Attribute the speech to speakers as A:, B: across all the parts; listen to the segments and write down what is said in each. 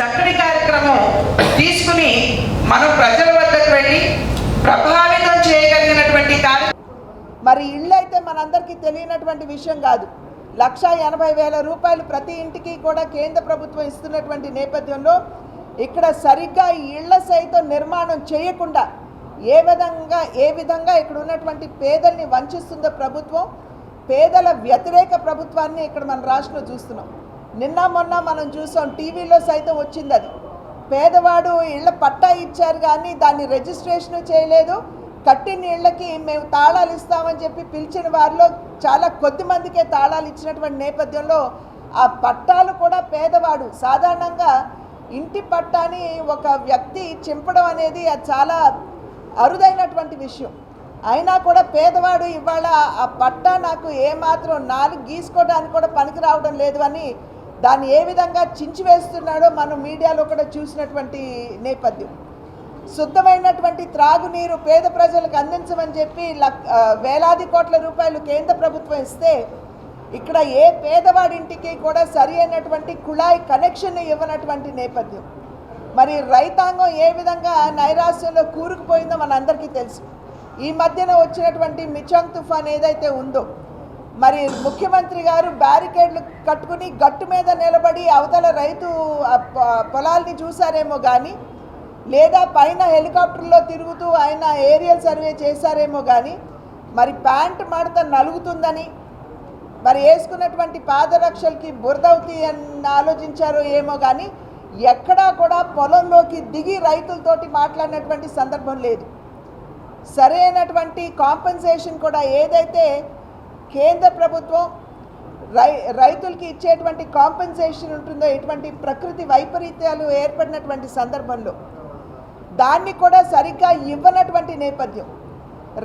A: చక్కటి కార్యక్రమం తీసుకుని మనం ప్రజల వద్దకు వెళ్ళి ప్రభావితం చేయగలిగినటువంటి
B: మరి ఇళ్ళు అయితే మనందరికీ తెలియనటువంటి విషయం కాదు. లక్ష ఎనభై వేల రూపాయలు ప్రతి ఇంటికి కూడా కేంద్ర ప్రభుత్వం ఇస్తున్నటువంటి నేపథ్యంలో ఇక్కడ సరిగ్గా ఈ ఇళ్ళ సైతం నిర్మాణం చేయకుండా ఏ విధంగా ఏ విధంగా ఇక్కడ ఉన్నటువంటి పేదల్ని వంచిస్తుందో ప్రభుత్వం పేదల వ్యతిరేక ప్రభుత్వాన్ని ఇక్కడ మన రాష్ట్రంలో చూస్తున్నాం. నిన్న మొన్న మనం చూసాం టీవీలో సైతం వచ్చింది అది. పేదవాడు ఇళ్ళ పట్టా ఇచ్చారు కానీ దాన్ని రిజిస్ట్రేషన్ చేయలేదు. కట్టిన ఇళ్ళకి మేము తాళాలు ఇస్తామని చెప్పి పిలిచిన వారిలో చాలా కొద్ది మందికే తాళాలు ఇచ్చినటువంటి నేపథ్యంలో ఆ పట్టాలు కూడా పేదవాడు. సాధారణంగా ఇంటి పట్టాని ఒక వ్యక్తి చింపడం అనేది అది చాలా అరుదైనటువంటి విషయం. అయినా కూడా పేదవాడు ఇవాళ ఆ పట్టా నాకు ఏమాత్రం నాలుగు గీసుకోవడానికి కూడా పనికి రావడం లేదు అని దాన్ని ఏ విధంగా చించివేస్తున్నాడో మనం మీడియాలో కూడా చూసినటువంటి నేపథ్యం. శుద్ధమైనటువంటి త్రాగునీరు పేద ప్రజలకు అందించమని చెప్పి లక్ వేలాది కోట్ల రూపాయలు కేంద్ర ప్రభుత్వం ఇస్తే ఇక్కడ ఏ పేదవాడింటికి కూడా సరి అయినటువంటి కుళాయి కనెక్షన్ ఇవ్వనటువంటి నేపథ్యం. మరి రైతాంగం ఏ విధంగా నైరాశ్యంలో కూరుకుపోయిందో మనందరికీ తెలుసు. ఈ మధ్యన వచ్చినటువంటి మిచాంగ్ తుఫాన్ ఏదైతే ఉందో మరి ముఖ్యమంత్రి గారు బ్యారికేడ్లు కట్టుకుని గట్టు మీద నిలబడి అవతల రైతు పొలాల్ని చూసారేమో కానీ లేదా పైన హెలికాప్టర్లో తిరుగుతూ ఆయన ఏరియల్ సర్వే చేశారేమో కానీ మరి ప్యాంట్ మడత నలుగుతుందని మరి వేసుకున్నటువంటి పాదరక్షలకి బురదవుతాయి అని ఆలోచించారో ఏమో కానీ ఎక్కడా కూడా పొలంలోకి దిగి రైతులతోటి మాట్లాడినటువంటి సందర్భం లేదు. సరైనటువంటి కాంపెన్సేషన్ కూడా ఏదైతే కేంద్ర ప్రభుత్వం రై రైతులకి ఇచ్చేటువంటి కాంపెన్సేషన్ ఉంటుందో ఇటువంటి ప్రకృతి వైపరీత్యాలు ఏర్పడినటువంటి సందర్భంలో దాన్ని కూడా సరిగ్గా ఇవ్వనటువంటి నేపథ్యం.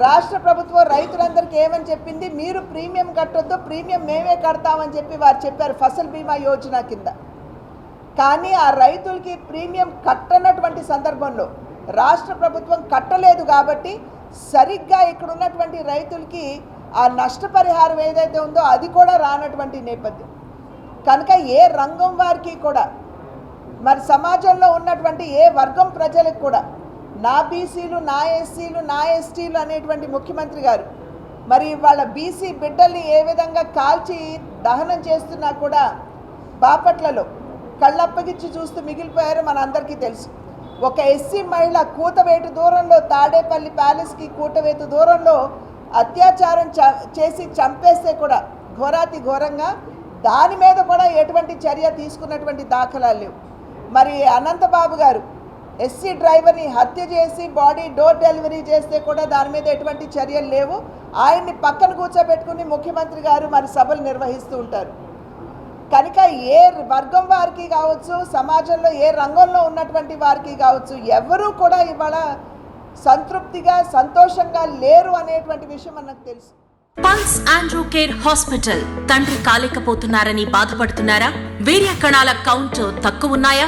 B: రాష్ట్ర ప్రభుత్వం రైతులందరికీ ఏమని చెప్పింది? మీరు ప్రీమియం కట్టొద్దు ప్రీమియం మేమే కడతామని చెప్పి వారు చెప్పారు ఫసల్ బీమా యోజన కింద. కానీ ఆ రైతులకి ప్రీమియం కట్టనటువంటి సందర్భంలో రాష్ట్ర ప్రభుత్వం కట్టలేదు కాబట్టి సరిగ్గా ఇక్కడ ఉన్నటువంటి రైతులకి ఆ నష్టపరిహారం ఏదైతే ఉందో అది కూడా రానటువంటి నేపథ్యం. కనుక ఏ రంగం వారికి కూడా మరి సమాజంలో ఉన్నటువంటి ఏ వర్గం ప్రజలకు కూడా నా బీసీలు నా ఎస్సీలు నా ఎస్టీలు అనేటువంటి ముఖ్యమంత్రి గారు మరి వాళ్ళ బీసీ బిడ్డల్ని ఏ విధంగా కాల్చి దహనం చేస్తున్నా కూడా బాపట్లలో కళ్ళప్పగిచ్చి చూస్తూ మిగిలిపోయారో మన అందరికీ తెలుసు. ఒక ఎస్సీ మహిళ కూతవేటు దూరంలో తాడేపల్లి ప్యాలెస్కి కూటవేటు దూరంలో అత్యాచారం చ చేసి చంపేస్తే కూడా ఘోరాతి ఘోరంగా దాని మీద కూడా ఎటువంటి చర్య తీసుకున్నటువంటి దాఖలాలు లేవు. మరి అనంతబాబు గారు ఎస్సీ డ్రైవర్ని హత్య చేసి బాడీ డోర్ డెలివరీ చేస్తే కూడా దాని మీద ఎటువంటి చర్యలు లేవు. ఆయన్ని పక్కన కూర్చోబెట్టుకుని ముఖ్యమంత్రి గారు మరి సభలు నిర్వహిస్తూ ఉంటారు. కనుక ఏ వర్గం వారికి కావచ్చు సమాజంలో ఏ రంగంలో ఉన్నటువంటి వారికి కావచ్చు ఎవరూ కూడా ఇవాళ సంతృప్తిగా సంతోషంగా లేరు అనేటువంటి విషయం మనకు తెలుసు.
C: Pulse Andrew Care Hospital. తండ్రి కాలేకపోతున్నారని బాధపడుతున్నారా? వీర్య కణాల కౌంట్ తక్కువ ఉన్నాయా?